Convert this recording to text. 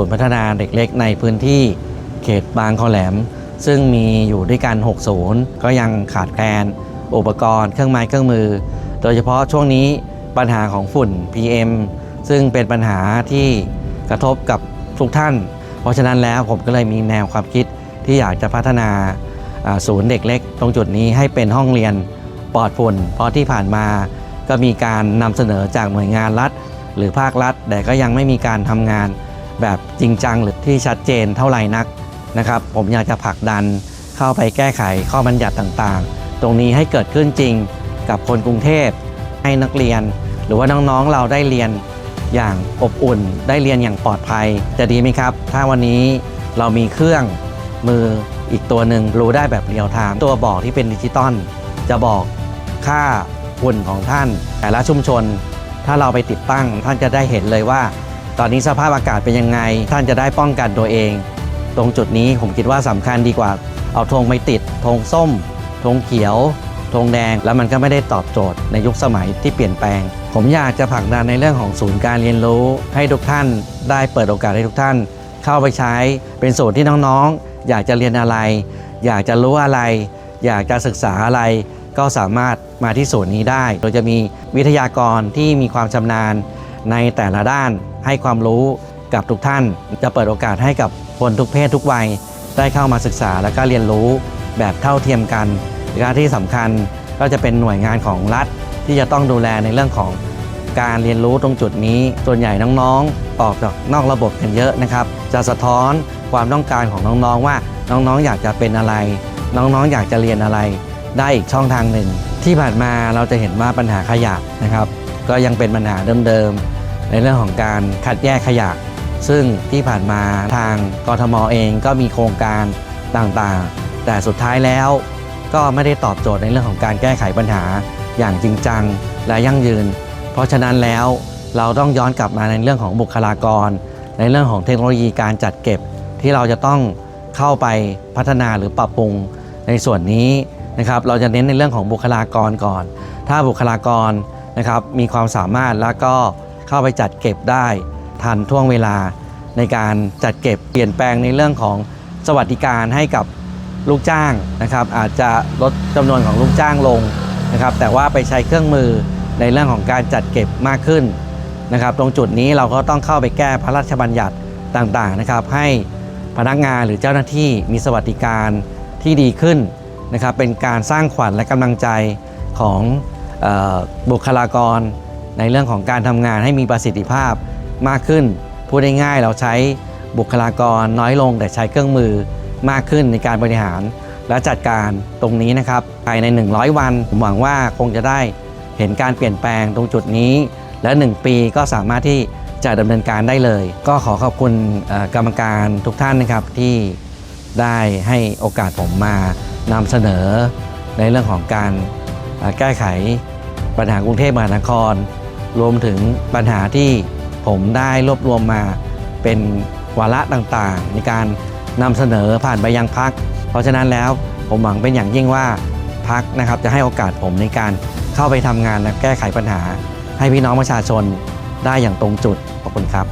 ศูนย์พัฒนาเด็กเล็กในพื้นที่เขตบางคอแหลม ซึ่งมีอยู่ด้วยกัน 6 ศูนย์ ก็ยังขาดแคลน อุปกรณ์เครื่องไม้เครื่องมือ โดยเฉพาะช่วงนี้ปัญหาของฝุ่น PM ซึ่งเป็นปัญหาที่กระทบกับทุกท่าน เพราะฉะนั้นแล้วผมก็เลยมีแนวความคิดที่อยากจะพัฒนาอ่าศูนย์เด็กเล็ก ตรงจุดนี้ให้เป็นห้องเรียนปลอดฝุ่น เพราะที่ผ่านมาก็มีการนำเสนอจากหน่วยงานรัฐ หรือภาครัฐ แต่ก็ยังไม่มีการทำงาน แบบจริงจังหรือที่ชัดเจนเท่าไหร่นักนะครับ ผมอยากจะผลักดันเข้าไปแก้ไขข้อบัญญัติต่างๆ ตรงนี้ให้เกิดขึ้นจริงกับคนกรุงเทพให้นักเรียน หรือว่าน้องๆเราได้เรียนอย่างอบอุ่น ได้เรียนอย่างปลอดภัย จะดีไหมครับ ถ้าวันนี้เรามีเครื่องมืออีกตัวหนึ่งรู้ได้แบบเรียลไทม์ตัวบอกที่เป็นดิจิตอลจะบอกค่าฝุ่นของท่าน แต่ละชุมชน ถ้าเราไปติดตั้งท่านจะได้เห็นเลยว่า ตอนนี้สภาพอากาศเป็นยังไง ท่านจะได้ป้องกันตัวเอง ตรงจุดนี้ผมคิดว่าสำคัญดีกว่า เอาธงไปติดธงส้มธงเขียวธงแดง แล้วมันก็ไม่ได้ตอบโจทย์ในยุคสมัยที่เปลี่ยนแปลง ผมอยากจะผลักดันในเรื่องของศูนย์การเรียนรู้ ให้ทุกท่านได้เปิดโอกาสให้ทุกท่าน เข้าไปใช้เป็นศูนที่น้องๆ อยากจะเรียนอะไร อยากจะรู้อะไร อยากจะศึกษาอะไร ก็สามารถมาที่ศูนย์นี้ได้ โดยจะมีวิทยากรที่มีความชำนาญ ในแต่ละด้านให้ความรู้กับทุกท่าน จะเปิดโอกาสให้กับคนทุกเพศทุกวัย ได้เข้ามาศึกษาและก็เรียนรู้แบบเท่าเทียมกันและที่สำคัญก็จะเป็นหน่วยงานของรัฐ ที่จะต้องดูแลในเรื่องของการเรียนรู้ตรงจุดนี้ ส่วนใหญ่น้องๆ ออกจากนอกระบบกันเยอะนะครับ จะสะท้อนความต้องการของน้องๆว่าน้องๆ อยากจะเป็นอะไร น้องๆ อยากจะเรียนอะไร ได้อีกช่องทางหนึ่ง ที่ผ่านมาเราจะเห็นว่าปัญหาขยะนะครับ ก็ยังเป็นปัญหาเดิมๆ ในเรื่องของการคัดแยกขยะ ซึ่งที่ผ่านมาทางกทมเองก็มีโครงการต่างๆ แต่สุดท้ายแล้วก็ไม่ได้ตอบโจทย์ในเรื่องของการแก้ไขปัญหาอย่างจริงจังและยั่งยืน เพราะฉะนั้นแล้วเราต้องย้อนกลับมาในเรื่องของบุคลากร ในเรื่องของเทคโนโลยีการจัดเก็บ ที่เราจะต้องเข้าไปพัฒนาหรือปรับปรุงในส่วนนี้นะครับเราจะเน้นในเรื่องของบุคลากรก่อน ถ้าบุคลากรนะครับมีความสามารถแล้วก็ เข้าไปจัดเก็บได้ทันท่วงเวลาในการจัดเก็บเปลี่ยนแปลงในเรื่องของสวัสดิการให้กับลูกจ้างนะครับ อาจจะลดจำนวนของลูกจ้างลงนะครับ แต่ว่าไปใช้เครื่องมือในเรื่องของการจัดเก็บมากขึ้นนะครับ ตรงจุดนี้เราก็ต้องเข้าไปแก้พระราชบัญญัติต่างๆนะครับ ให้พนักงานหรือเจ้าหน้าที่มีสวัสดิการที่ดีขึ้นนะครับ เป็นการสร้างขวัญและกำลังใจของออบุคลากร ในเรื่องของการทำงานให้มีประสิทธิภาพมากขึ้น พูดง่ายๆเราใช้บุคลากรน้อยลง แต่ใช้เครื่องมือมากขึ้นในการบริหารและจัดการตรงนี้นะครับภายใน 100 วันผมหวังว่าคงจะได้เห็นการเปลี่ยนแปลงตรงจุดนี้ และ 1 ปีก็สามารถที่จะดำเนินการได้เลย ก็ขอขอบคุณกรรมการทุกท่านนะครับที่ได้ให้โอกาสผมมานำเสนอในเรื่องของการแก้ไขปัญหากรุงเทพมหานคร รวมถึงปัญหาที่ผมได้รวบรวมมาเป็นวาระต่างๆ ในการนำเสนอผ่านไปยังพัก เพราะฉะนั้นแล้วผมหวังเป็นอย่างยิ่งว่าพักนะครับจะให้โอกาสผมในการเข้าไปทำงานและแก้ไขปัญหา ให้พี่น้องประชาชนได้อย่างตรงจุดขอบคุณครับ